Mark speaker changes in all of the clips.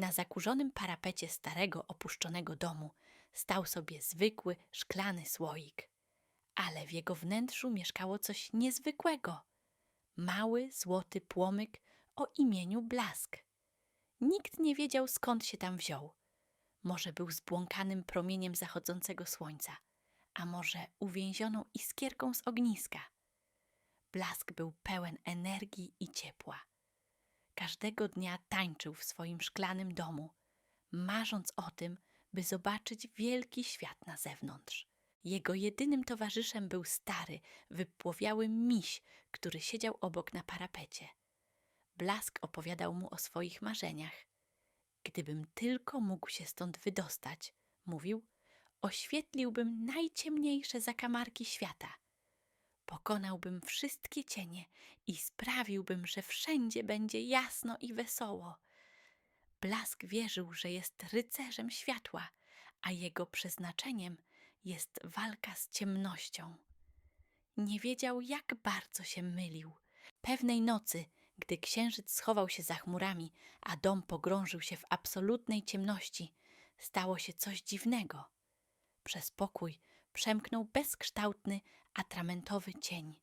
Speaker 1: Na zakurzonym parapecie starego, opuszczonego domu stał sobie zwykły, szklany słoik. Ale w jego wnętrzu mieszkało coś niezwykłego. Mały, złoty płomyk o imieniu Blask. Nikt nie wiedział, skąd się tam wziął. Może był zbłąkanym promieniem zachodzącego słońca, a może uwięzioną iskierką z ogniska. Blask był pełen energii i ciepła. Każdego dnia tańczył w swoim szklanym domu, marząc o tym, by zobaczyć wielki świat na zewnątrz. Jego jedynym towarzyszem był stary, wypłowiały miś, który siedział obok na parapecie. Blask opowiadał mu o swoich marzeniach. Gdybym tylko mógł się stąd wydostać, mówił, oświetliłbym najciemniejsze zakamarki świata. Pokonałbym wszystkie cienie i sprawiłbym, że wszędzie będzie jasno i wesoło. Blask wierzył, że jest rycerzem światła, a jego przeznaczeniem jest walka z ciemnością. Nie wiedział, jak bardzo się mylił. Pewnej nocy, gdy księżyc schował się za chmurami, a dom pogrążył się w absolutnej ciemności, stało się coś dziwnego. Przez pokój przemknął bezkształtny, atramentowy cień.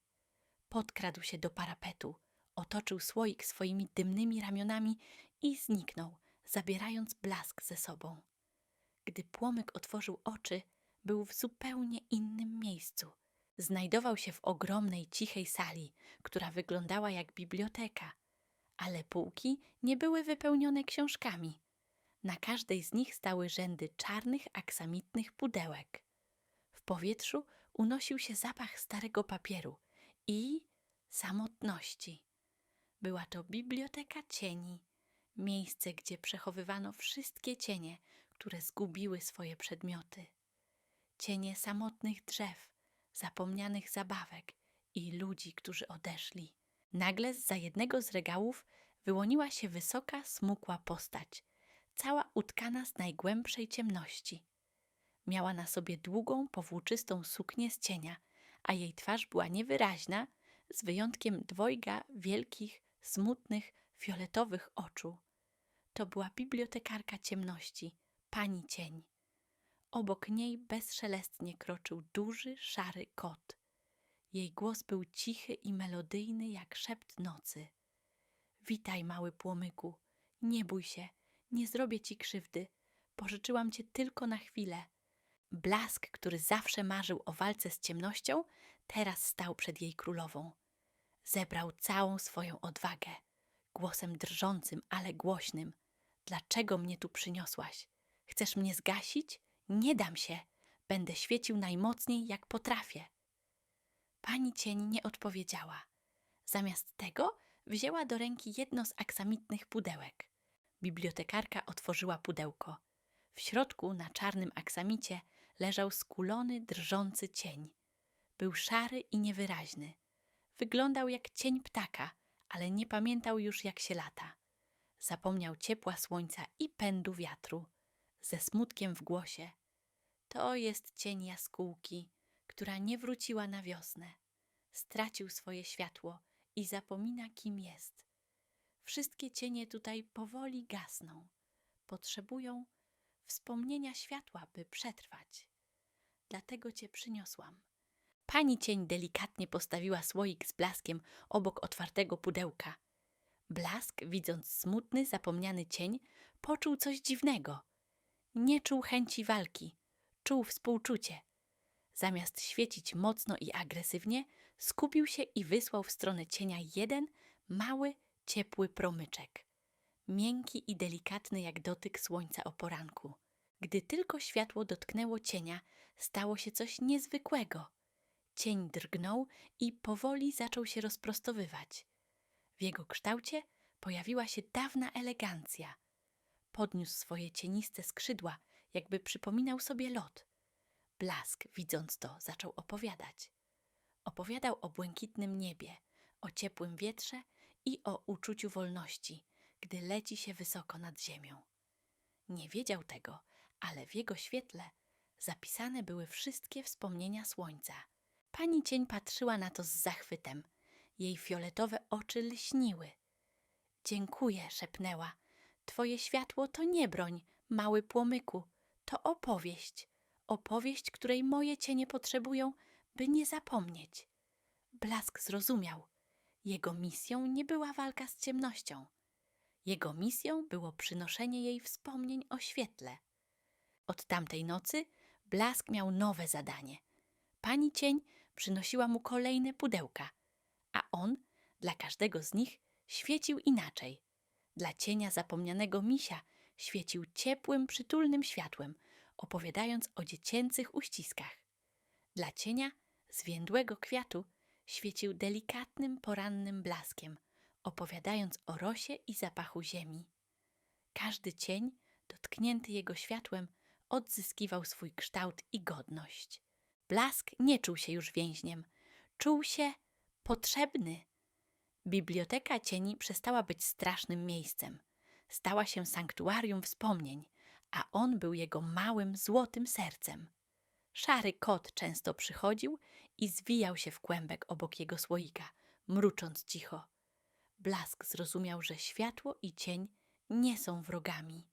Speaker 1: Podkradł się do parapetu, otoczył słoik swoimi dymnymi ramionami i zniknął, zabierając blask ze sobą. Gdy płomyk otworzył oczy, był w zupełnie innym miejscu. Znajdował się w ogromnej, cichej sali, która wyglądała jak biblioteka, ale półki nie były wypełnione książkami. Na każdej z nich stały rzędy czarnych, aksamitnych pudełek. Powietrzu unosił się zapach starego papieru i samotności. Była to biblioteka cieni, miejsce, gdzie przechowywano wszystkie cienie, które zgubiły swoje przedmioty. Cienie samotnych drzew, zapomnianych zabawek i ludzi, którzy odeszli. Nagle z za jednego z regałów wyłoniła się wysoka, smukła postać, cała utkana z najgłębszej ciemności. Miała na sobie długą, powłóczystą suknię z cienia, a jej twarz była niewyraźna, z wyjątkiem dwojga wielkich, smutnych, fioletowych oczu. To była bibliotekarka ciemności, pani cień. Obok niej bezszelestnie kroczył duży, szary kot. Jej głos był cichy i melodyjny jak szept nocy. Witaj, mały płomyku. Nie bój się, nie zrobię ci krzywdy. Pożyczyłam cię tylko na chwilę. Blask, który zawsze marzył o walce z ciemnością, teraz stał przed jej królową. Zebrał całą swoją odwagę, głosem drżącym, ale głośnym. Dlaczego mnie tu przyniosłaś? Chcesz mnie zgasić? Nie dam się. Będę świecił najmocniej, jak potrafię. Pani cień nie odpowiedziała. Zamiast tego wzięła do ręki jedno z aksamitnych pudełek. Bibliotekarka otworzyła pudełko. W środku, na czarnym aksamicie, leżał skulony, drżący cień. Był szary i niewyraźny. Wyglądał jak cień ptaka, ale nie pamiętał już, jak się lata. Zapomniał ciepła słońca i pędu wiatru. Ze smutkiem w głosie. To jest cień jaskółki, która nie wróciła na wiosnę. Stracił swoje światło i zapomina, kim jest. Wszystkie cienie tutaj powoli gasną. Potrzebują wspomnienia światła, by przetrwać. Dlatego cię przyniosłam. Pani cień delikatnie postawiła słoik z blaskiem obok otwartego pudełka. Blask, widząc smutny, zapomniany cień, poczuł coś dziwnego. Nie czuł chęci walki, czuł współczucie. Zamiast świecić mocno i agresywnie, skupił się i wysłał w stronę cienia jeden mały, ciepły promyczek. Miękki i delikatny jak dotyk słońca o poranku. Gdy tylko światło dotknęło cienia, stało się coś niezwykłego. Cień drgnął i powoli zaczął się rozprostowywać. W jego kształcie pojawiła się dawna elegancja. Podniósł swoje cieniste skrzydła, jakby przypominał sobie lot. Blask, widząc to, zaczął opowiadać. Opowiadał o błękitnym niebie, o ciepłym wietrze i o uczuciu wolności, gdy leci się wysoko nad ziemią. Nie wiedział tego, ale w jego świetle zapisane były wszystkie wspomnienia słońca. Pani cień patrzyła na to z zachwytem. Jej fioletowe oczy lśniły. Dziękuję, szepnęła. Twoje światło to nie broń, mały płomyku, to opowieść. Opowieść, której moje cienie potrzebują, by nie zapomnieć. Blask zrozumiał. Jego misją nie była walka z ciemnością. Jego misją było przynoszenie jej wspomnień o świetle. Od tamtej nocy Blask miał nowe zadanie. Pani cień przynosiła mu kolejne pudełka, a on dla każdego z nich świecił inaczej. Dla cienia zapomnianego misia świecił ciepłym, przytulnym światłem, opowiadając o dziecięcych uściskach. Dla cienia zwiędłego kwiatu świecił delikatnym, porannym blaskiem, opowiadając o rosie i zapachu ziemi. Każdy cień, dotknięty jego światłem, odzyskiwał swój kształt i godność. Blask nie czuł się już więźniem, czuł się potrzebny. Biblioteka cieni przestała być strasznym miejscem. Stała się sanktuarium wspomnień, a on był jego małym, złotym sercem. Szary kot często przychodził i zwijał się w kłębek obok jego słoika, mrucząc cicho. Blask zrozumiał, że światło i cień nie są wrogami.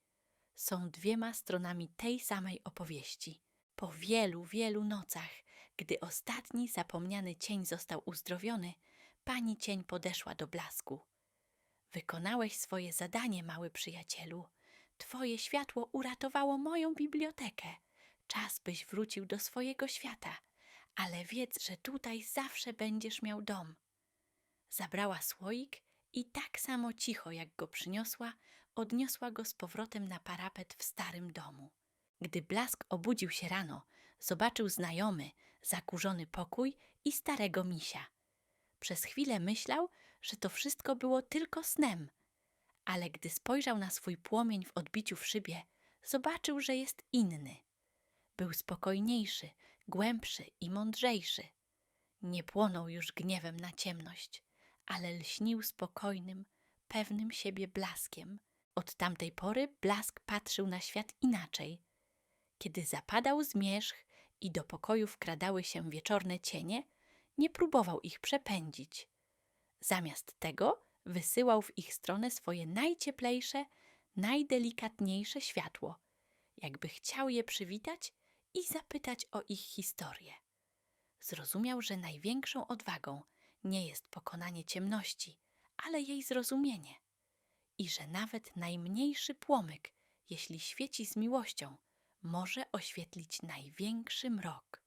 Speaker 1: Są dwiema stronami tej samej opowieści. Po wielu, wielu nocach, gdy ostatni zapomniany cień został uzdrowiony, pani cień podeszła do blasku. Wykonałeś swoje zadanie, mały przyjacielu. Twoje światło uratowało moją bibliotekę. Czas, byś wrócił do swojego świata, ale wiedz, że tutaj zawsze będziesz miał dom. Zabrała słoik i tak samo cicho, jak go przyniosła, odniosła go z powrotem na parapet w starym domu. Gdy blask obudził się rano, zobaczył znajomy, zakurzony pokój i starego misia. Przez chwilę myślał, że to wszystko było tylko snem, ale gdy spojrzał na swój płomień w odbiciu w szybie, zobaczył, że jest inny. Był spokojniejszy, głębszy i mądrzejszy. Nie płonął już gniewem na ciemność, ale lśnił spokojnym, pewnym siebie blaskiem. Od tamtej pory blask patrzył na świat inaczej. Kiedy zapadał zmierzch i do pokoju wkradały się wieczorne cienie, nie próbował ich przepędzić. Zamiast tego wysyłał w ich stronę swoje najcieplejsze, najdelikatniejsze światło, jakby chciał je przywitać i zapytać o ich historię. Zrozumiał, że największą odwagą nie jest pokonanie ciemności, ale jej zrozumienie. I że nawet najmniejszy płomyk, jeśli świeci z miłością, może oświetlić największy mrok.